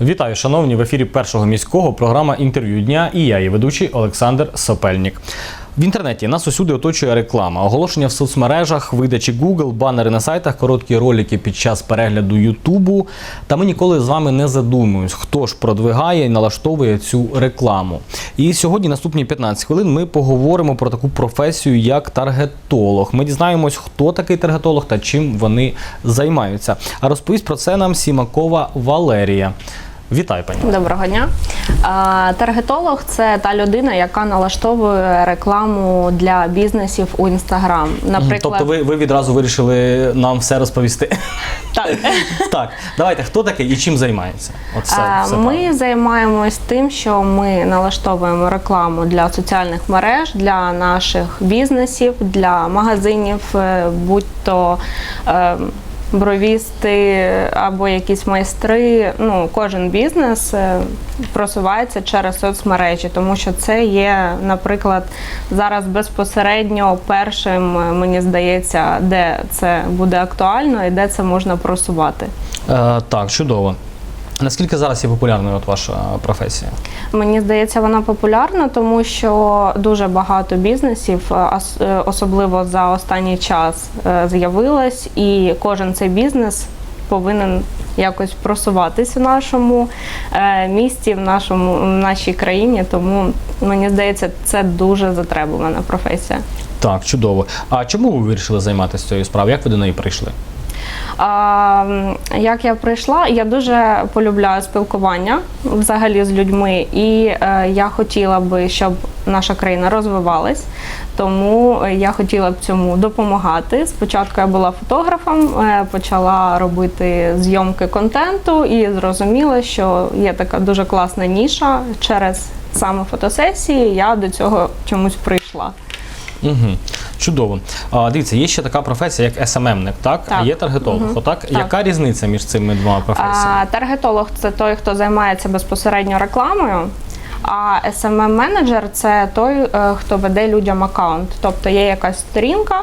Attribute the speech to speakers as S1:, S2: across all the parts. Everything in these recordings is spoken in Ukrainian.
S1: Вітаю, шановні, в ефірі першого міського програма інтерв'ю дня і я, її ведучий Олександр Сопельник. В інтернеті нас усюди оточує реклама, оголошення в соцмережах, видачі Google, банери на сайтах, короткі ролики під час перегляду Ютубу. Та ми ніколи з вами не задумуємось, хто ж продвигає і налаштовує цю рекламу. І сьогодні, наступні 15 хвилин, ми поговоримо про таку професію, як таргетолог. Ми дізнаємось, хто такий таргетолог та чим вони займаються. А розповість про це нам Сімакова Валерія. Вітаю, пані.
S2: Доброго дня. Таргетолог це та людина, яка налаштовує рекламу для бізнесів у інстаграм. Наприклад,
S1: Тобто ви, ви відразу вирішили нам все розповісти.
S2: так.
S1: так, давайте, хто такий і чим займається? От все, все
S2: ми
S1: правильно.
S2: займаємось тим, що ми налаштовуємо рекламу для соціальних мереж, для наших бізнесів, для магазинів, е, будь-то е, бровісти або якісь майстри. Ну, кожен бізнес е, просувається через соцмережі, тому що це є, наприклад, зараз безпосередньо першим, е, мені здається, де це буде актуально і де це можна просувати.
S1: Е, так, чудово. Наскільки зараз є популярною от ваша професія?
S2: Мені здається, вона популярна, тому що дуже багато бізнесів, е, е, особливо за останній час, е, з'явилось, і кожен цей бізнес повинен якось просуватись в нашому місті, в нашому в нашій країні. Тому мені здається, це дуже затребувана професія.
S1: Так, чудово. А чому ви вирішили займатися цією справою? Як ви до неї прийшли?
S2: Як я прийшла, я дуже полюбляю спілкування взагалі з людьми, і е, я хотіла би, щоб наша країна розвивалась. Тому е, я хотіла б цьому допомагати. Спочатку я була фотографом, е, почала робити зйомки контенту і зрозуміла, що є така дуже класна ніша через саме фотосесії. Я до цього чомусь прийшла.
S1: Угу. Чудово. А, дивіться, є ще така професія, як СММник, так?
S2: Так.
S1: А є таргетолог.
S2: Угу.
S1: Отак?
S2: Так.
S1: Яка різниця між цими двома професіями?
S2: А, таргетолог це той, хто займається безпосередньо рекламою. А smm менеджер це той, е, хто веде людям аккаунт. Тобто є якась сторінка,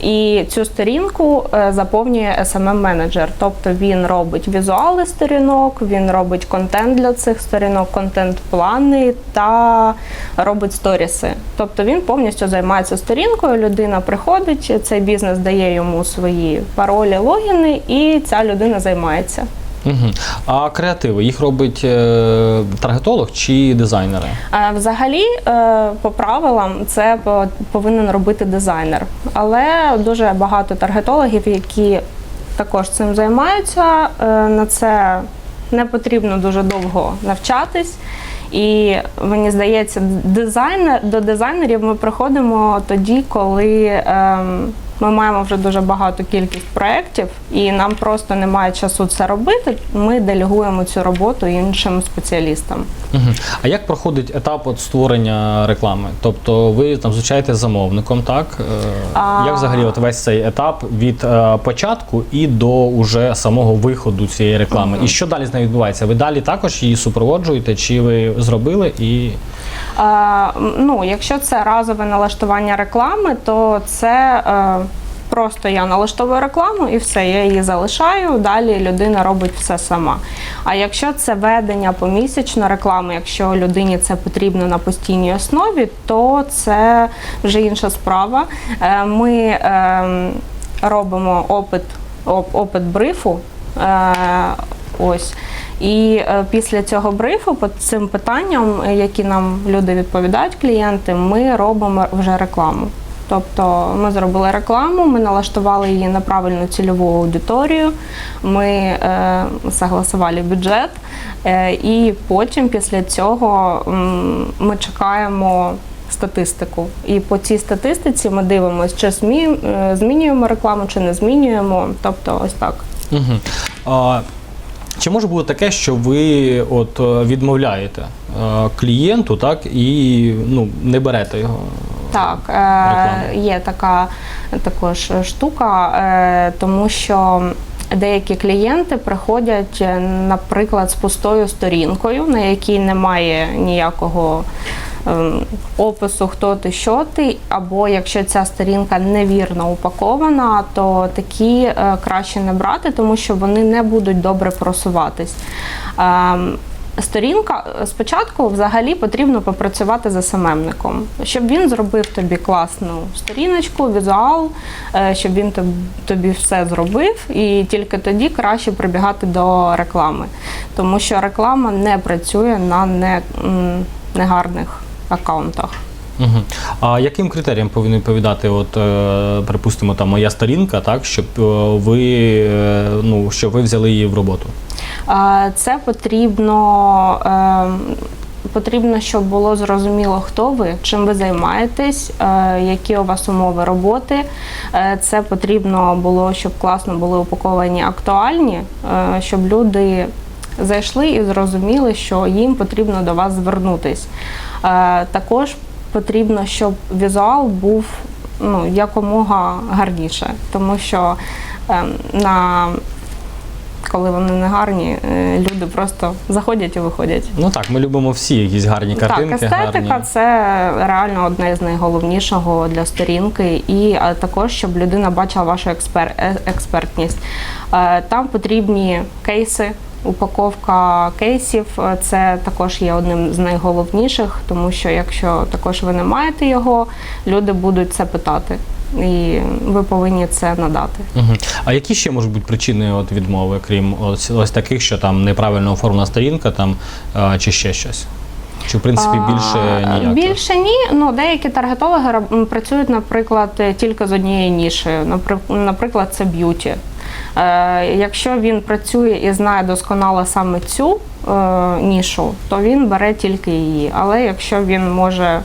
S2: і цю сторінку е, заповнює smm менеджер Тобто він робить візуали сторінок, він робить контент для цих сторінок, контент-плани та робить сторіси. Тобто він повністю займається сторінкою. Людина приходить, цей бізнес дає йому свої паролі, логіни, і ця людина займається.
S1: Угу. А креативи їх робить е, таргетолог чи дизайнери?
S2: Е, Взагалі, е, по правилам, це повинен робити дизайнер. Але дуже багато таргетологів, які також цим займаються, е, на це не потрібно дуже довго навчатись. І мені здається, дизайнер до дизайнерів ми приходимо тоді, коли ем, ми маємо вже дуже багато кількість проєктів, і нам просто немає часу це робити. Ми делегуємо цю роботу іншим спеціалістам.
S1: Угу. А як проходить етап от створення реклами? Тобто ви там зустрічаєтесь з замовником, так? Е,
S2: А-
S1: Як взагалі от весь цей етап від е, початку і до уже самого виходу цієї реклами? І що далі з нею відбувається? Ви далі також її супроводжуєте, чи ви зробили і
S2: ну, якщо це разове налаштування реклами, то це е, просто я налаштовую рекламу і все, я її залишаю. Далі людина робить все сама. А якщо це ведення помісячно реклами, якщо людині це потрібно на постійній основі, то це вже інша справа. Е, ми е, робимо опит, оп- опит брифу. Е, Ось. І е, після цього брифу по цим питанням, е, які нам люди відповідають, клієнти, ми робимо вже рекламу. Тобто ми зробили рекламу, ми налаштували її на правильну цільову аудиторію, ми е, согласували бюджет, е, і потім після цього ми чекаємо статистику. І по цій статистиці ми дивимося, чи е, змінюємо рекламу, чи не змінюємо. Тобто, ось так.
S1: Угу. Чи може бути таке, що ви от е, відмовляєте е, клієнту, так, і ну, не берете його?
S2: Так, е, є така також штука, е, тому що деякі клієнти приходять, е, наприклад, з пустою сторінкою, на якій немає ніякого опису, хто ти, що ти, або якщо ця сторінка невірно упакована, то такі е, краще не брати, тому що вони не будуть добре просуватись. Ем, Сторінка е, спочатку взагалі потрібно попрацювати з СММником, щоб він зробив тобі класну сторіночку, візуал, е, щоб він тобі все зробив, і тільки тоді краще прибігати до реклами, тому що реклама не працює на не, негарних аккаунтах.
S1: Угу. А яким критеріям повинні відповідати, от, е, припустимо, там моя сторінка, так, щоб е, ви, е, ну, щоб ви взяли її в роботу?
S2: Це потрібно. е, Потрібно, щоб було зрозуміло, хто ви, чим ви займаєтесь, які у вас умови роботи. Це потрібно було, щоб класно були упаковані актуальні, щоб люди зайшли і зрозуміли, що їм потрібно до вас звернутись. Е, Також потрібно, щоб візуал був ну, якомога гарніше, тому що е, на коли вони не гарні, е, люди просто заходять і виходять.
S1: Ну так, ми любимо всі якісь гарні картинки.
S2: так, естетика
S1: гарні.
S2: це реально одне з найголовнішого для сторінки, і е, також щоб людина бачила вашу експер, експертність. Там потрібні кейси. Упаковка кейсів е, це також є одним з найголовніших, тому що якщо також ви не маєте його, люди будуть це питати, і ви повинні це надати.
S1: Угу. А які ще можуть бути причини от, відмови, крім ось, ось таких, що там неправильно оформлена сторінка там, е, чи ще щось? Чи в принципі більше ніяк?
S2: Більше ні. Ну деякі таргетологи працюють, наприклад, тільки з однією нішею. Напри- Наприклад, це б'юті. Е, якщо він працює і знає досконало саме цю е, нішу, то він бере тільки її. Але якщо він може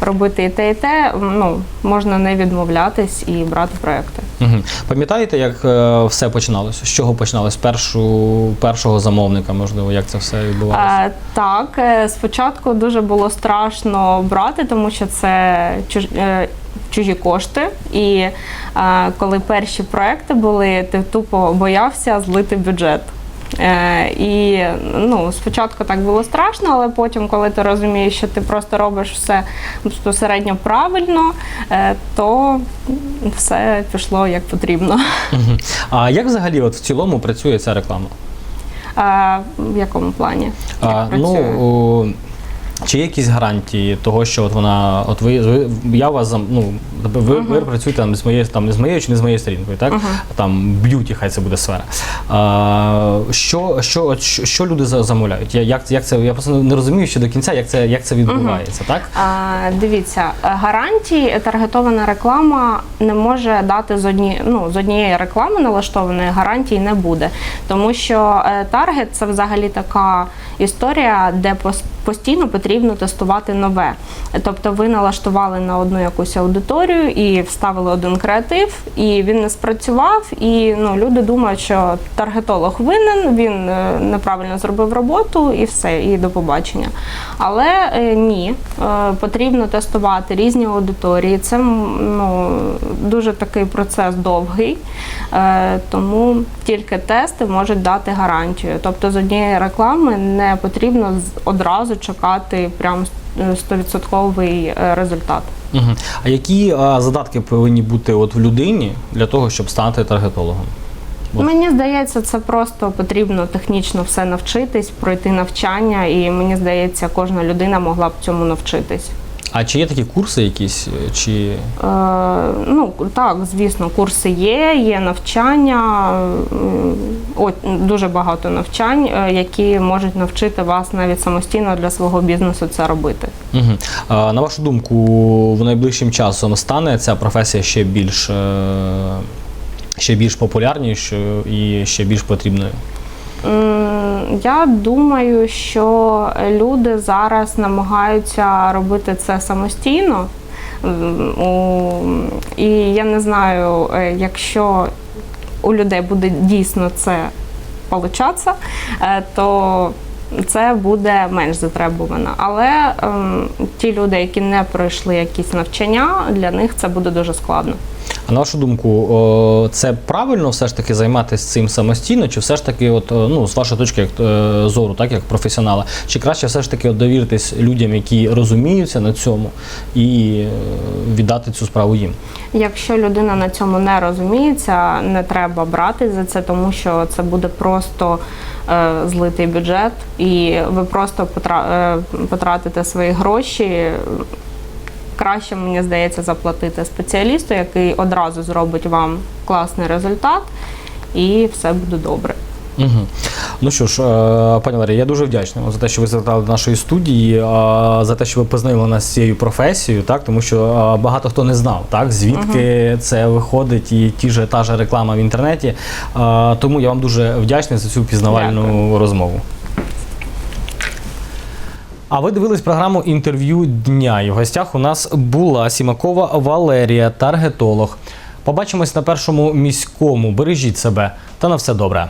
S2: робити і те, і те, ну можна не відмовлятись і брати проекти.
S1: Угу. Пам'ятаєте, як е, все починалося? З чого починалось? Першу, першого замовника, можливо, як це все відбувалося?
S2: Е, так, е, спочатку дуже було страшно брати, тому що це чуж, е, чужі кошти. І е, коли перші проекти були, ти тупо боявся злити бюджет. Е, і ну, спочатку так було страшно, але потім, коли ти розумієш, що ти просто робиш все безпосередньо правильно, е, то все пішло як потрібно.
S1: Угу. А як взагалі от в цілому працює ця реклама?
S2: Е, в якому плані?
S1: А,
S2: Як
S1: ну, о, чи є якісь гарантії того, що от вона, от ви, ви я вас ну, ви, ви працюєте там з моєю там не з моєю чи не з моєю сторінкою, так? Там б'юті, хай це буде сфера. А, що, що, от що, що люди за- замовляють? Я, як, як це, я просто не розумію ще до кінця, як це, як це відбувається, так?
S2: А, дивіться, е, гарантії таргетована реклама не може дати з одні, ну, з однієї реклами налаштованої гарантії не буде. Тому що е, таргет це взагалі така історія, де постійно потрібно тестувати нове. Тобто ви налаштували на одну якусь аудиторію і вставили один креатив, і він не спрацював, і ну, люди думають, що таргетолог винен, він е, неправильно зробив роботу і все, і до побачення. Але е, ні, е, потрібно тестувати різні аудиторії. Це ну, дуже такий процес довгий, тому тільки тести можуть дати гарантію. Тобто з однієї реклами не потрібно одразу чекати прям е, 100% е, результат.
S1: Угу. А які а, задатки повинні бути от в людині для того, щоб стати таргетологом? От.
S2: Мені здається, це просто потрібно технічно все навчитись, пройти навчання, і мені здається, кожна людина могла б цьому навчитись.
S1: А чи є такі курси якісь, е, чи
S2: Е, ну так, звісно, курси є, є навчання, о, дуже багато навчань, е, які можуть навчити вас навіть самостійно для свого бізнесу це робити.
S1: Угу. А, на вашу думку, в найближчим часом стане ця професія ще більш, е, ще більш популярнішою і ще більш потрібною?
S2: Я думаю, що люди зараз намагаються робити це самостійно. І я не знаю, е, якщо у людей буде дійсно це получатися, е, то це буде менш затребувано. Але ем, ті люди, які не пройшли якісь навчання, для них це буде дуже складно.
S1: А на вашу думку, це правильно все ж таки займатися цим самостійно, чи все ж таки, от, ну, з вашої точки е, зору, так, як професіонала, чи краще все ж таки от, довіритись людям, які розуміються на цьому, і е, віддати цю справу їм?
S2: Якщо людина на цьому не розуміється, не треба брати за це, тому що це буде просто е, злитий бюджет, і ви просто е, потратите свої гроші. Краще, мені здається, заплатити спеціалісту, який одразу зробить вам класний результат, і все буде добре.
S1: Угу. Ну що ж, е, пані Ларі, я дуже вдячний вам за те, що ви завітали до нашої студії, е, за те, що ви познайомили нас з цією професією, так тому що е, багато хто не знав, так звідки це виходить, і ті ж та ж реклама в інтернеті. Тому я вам дуже вдячний за цю пізнавальну розмову. А ви дивились програму інтерв'ю дня. І в гостях у нас була Сімакова Валерія, таргетолог. Побачимось на першому міському. Бережіть себе та на все добре.